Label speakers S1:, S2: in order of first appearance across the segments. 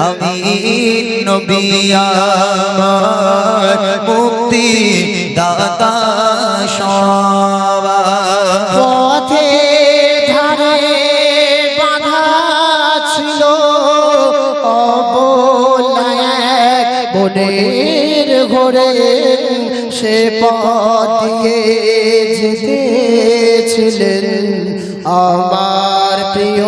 S1: আমি মুক্তি দাতা
S2: পথে ধারে বাধা ছিল বনের ঘরে সে পথ আমার প্রিয়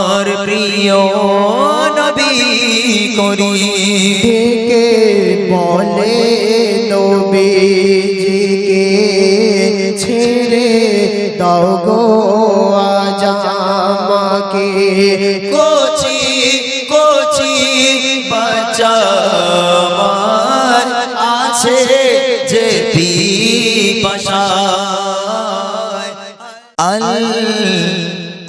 S1: আমার প্রিয় নবী করি।
S2: ডেকে বলে নবীজিকে ছেড়ে দাও গো আজ আমাকে।
S1: কোচি কোচি আমার আছে যে পিপাসায়। আল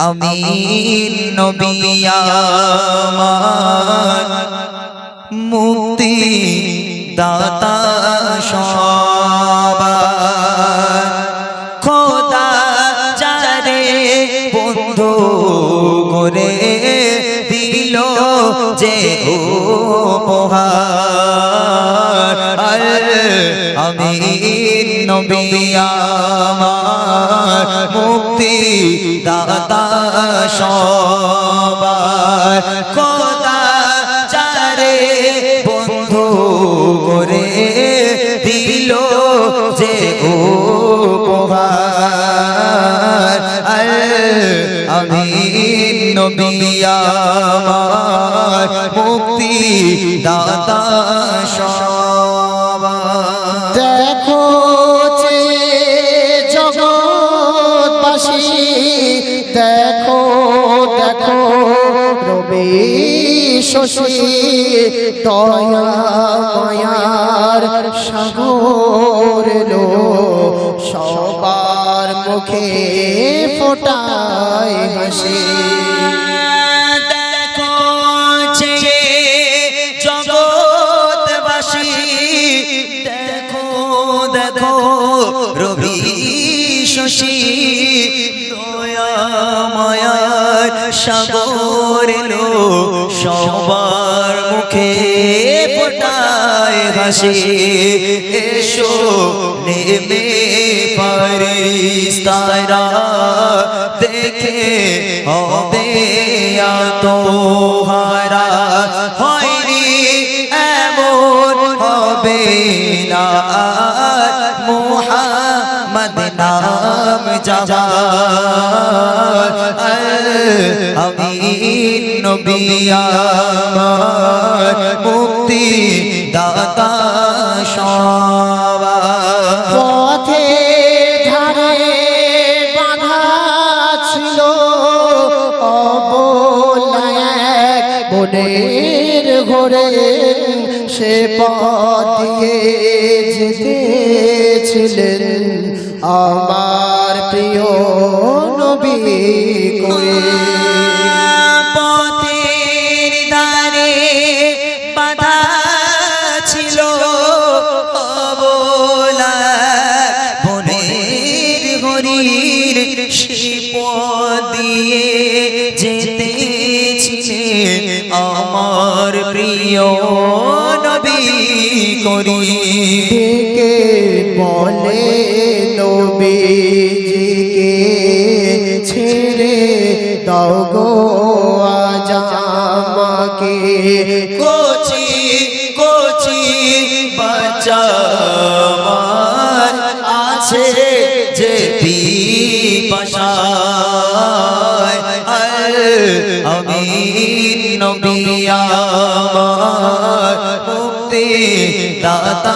S1: আমিন নবী আমার মুক্তি দাতা সবার। খোদা যারে বন্ধু করে দিল যে উপহার। আমি নবী আমার মুক্তি দাতা সবার খোদা যারে বন্ধু করে দিল যে উপহার। আমি মুক্তি দাতা সবার
S2: রবি শশী দয়া মায়ার সাগর লো সবার মুখে ফোটায় হাসি।
S1: দেখো রবি শশী সাগর এলো, সবার মুখে ফোটায় হাসি। এসো, নেমে পারিস্তারা দেখে হবে তোহারা হয়নি এমন হবে না। নবী মুক্তি দাতা
S2: পথে ধারে ছিল ঘরে সে পথ যেতেছিলেন আমার প্রিয় নবী করি। ডেকে বলে নবীজিকে, ছেড়ে দাও গো আজ আমাকে।
S1: কোচি কোচি, বাচ্চা আছে যে পিপাসায়। আমি নবী আমার মুক্তি দাতা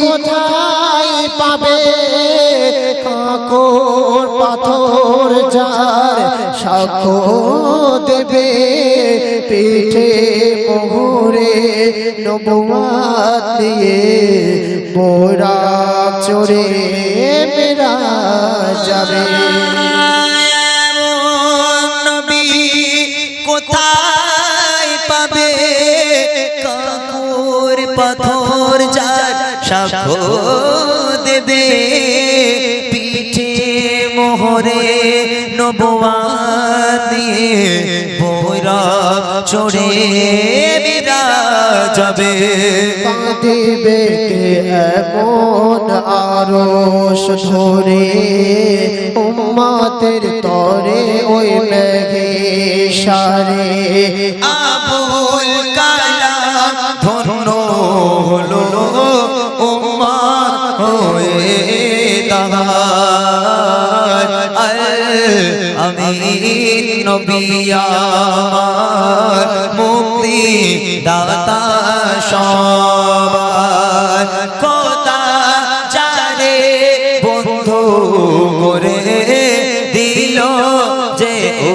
S2: কোথায় পাবে? কাকর পাথর যার সাক্ষ্য দেবে। পিঠে মোহরে নবুয়াত দিয়ে বোরা চড়ে মেরা যাবে।
S1: সাক্ষ্য দেবে পিঠে মোহরে নবুয়া দিয়ে বৈরাগ চড়ে বিরা যাবে।
S2: কাঁদিবে এমন আরও ধরে উম্মাতের তরে ওই মেঘে সারে।
S1: আবুল আমি নবী আমার মুক্তি দাতা সবার। কথা চারে বন্ধু করে দিল যে ও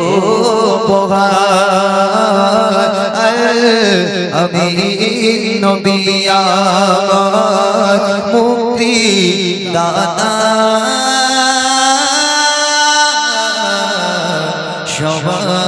S1: আমি নবী আমার মুক্তি দাতা Baba